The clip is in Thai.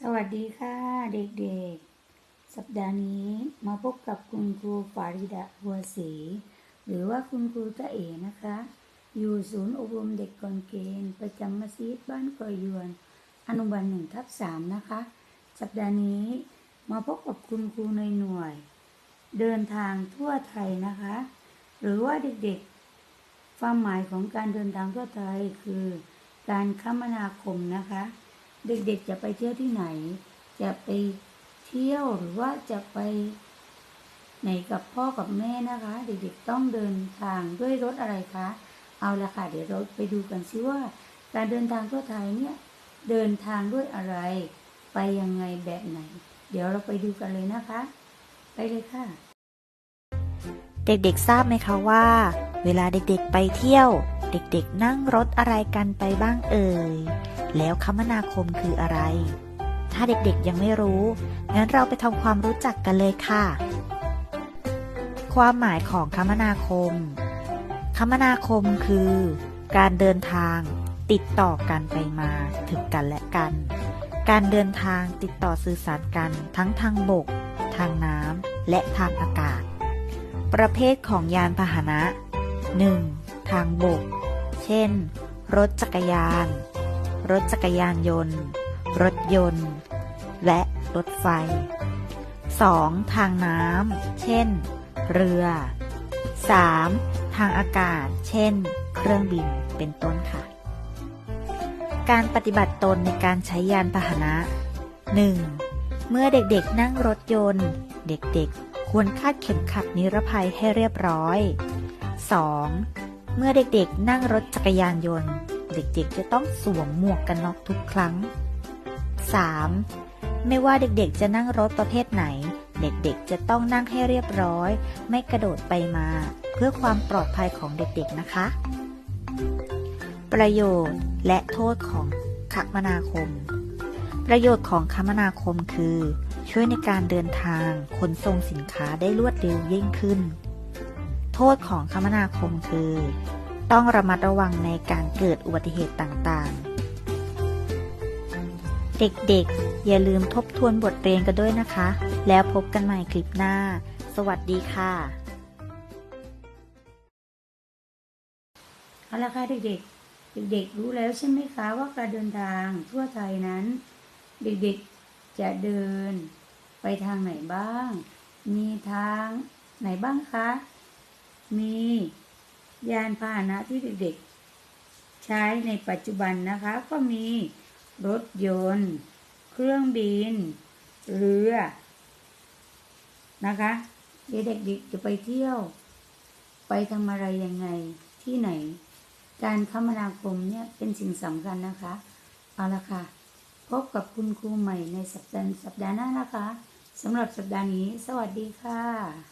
สวัสดีค่ะเด็กๆ สัปดาห์นี้มาพบกับคุณครูฟาริดาหัวศรีหรือว่าคุณครูตะเอนะคะ อยู่ศูนย์อบรมเด็กก่อนเกณฑ์ประจำมัสยิดบ้านกอยยวน อนุบาลหนึ่งทับสามนะคะ สัปดาห์นี้มาพบกับคุณครูในหน่วย เดินทางทั่วไทยนะคะ หรือว่าเด็กๆ ความหมายของการเดินทางทั่วไทยคือ การคมนาคมนะคะ เด็กๆจะไปเที่ยวที่ไหน จะไปเที่ยวหรือว่าจะไปไหนกับพ่อกับแม่นะคะ เด็กๆต้องเดินทางด้วยรถอะไรคะ เอาละค่ะ เดี๋ยวเราไปดูกันซิว่า การเดินทางทั่วไทยเนี่ยเดินทางด้วยอะไร ไปยังไงแบบไหน เดี๋ยวเราไปดูกันเลยนะคะ ไปเลยค่ะ เด็กๆทราบไหมคะว่า เวลาเด็กๆไปเที่ยว เด็กๆนั่งรถอะไรกันไปบ้างเอ่ย แล้วคมนาคมคืออะไร ถ้าเด็กๆยังไม่รู้ งั้นเราไปทำความรู้จักกันเลยค่ะ ความหมายของคมนาคม คมนาคมคือ การเดินทางติดต่อกันไปมาถึงกันและกัน การเดินทางติดต่อสื่อสารกันทั้งทางบก ทางน้ำและทางอากาศ ประเภทของยานพาหนะ 1. ทางบก เช่น รถจักรยาน รถจักรยานยนต์ รถยนต์ และรถไฟ 2. ทางน้ำ เช่น เรือ 3. ทางอากาศ เช่น เครื่องบิน เป็นต้นค่ะ การปฏิบัติตนในการใช้ยานพาหนะ 1. เมื่อเด็กๆนั่งรถยนต์ เด็กๆ ควรคาดเข็มขัดนิรภัยให้เรียบร้อย 2. เมื่อเด็กๆ นั่งรถจักรยานยนต์ เด็กๆ จะต้องสวมหมวกกันน็อกทุกครั้ง 3. ไม่ว่าเด็กๆ จะนั่งรถประเภทไหน เด็กๆ จะต้องนั่งให้เรียบร้อย ไม่กระโดดไปมา เพื่อความปลอดภัยของเด็กๆ นะคะ ประโยชน์และโทษของคมนาคม ประโยชน์ของคมนาคมคือ ช่วยในการเดินทางขนส่งสินค้าได้รวดเร็วยิ่งขึ้น โทษของคมนาคมคือ ต้องระมัดระวังในการเกิดอุบัติเหตุต่างๆ เด็กๆ อย่าลืมทบทวนบทเรียนกันด้วยนะคะ แล้วพบกันใหม่คลิปหน้า สวัสดีค่ะ เอาละค่ะเด็กๆ เด็กๆ รู้แล้วใช่ไหมคะว่าการเดินทางทั่วไทยนั้น เด็กๆ จะเดินไปทางไหนบ้าง มีทางไหนบ้างคะ มี ยานพาหนะที่เด็กๆ ใช้ในปัจจุบันนะคะ ก็มีรถยนต์ เครื่องบิน เรือ นะคะ เด็กๆจะไปเที่ยว ไปทำอะไรยังไงที่ไหน การคมนาคมเนี่ยเป็นสิ่งสำคัญนะคะ เอาละค่ะ พบกับคุณครูใหม่ในสัปดาห์สัปดาห์หน้านะคะสำหรับสัปดาห์นี้ สวัสดีค่ะ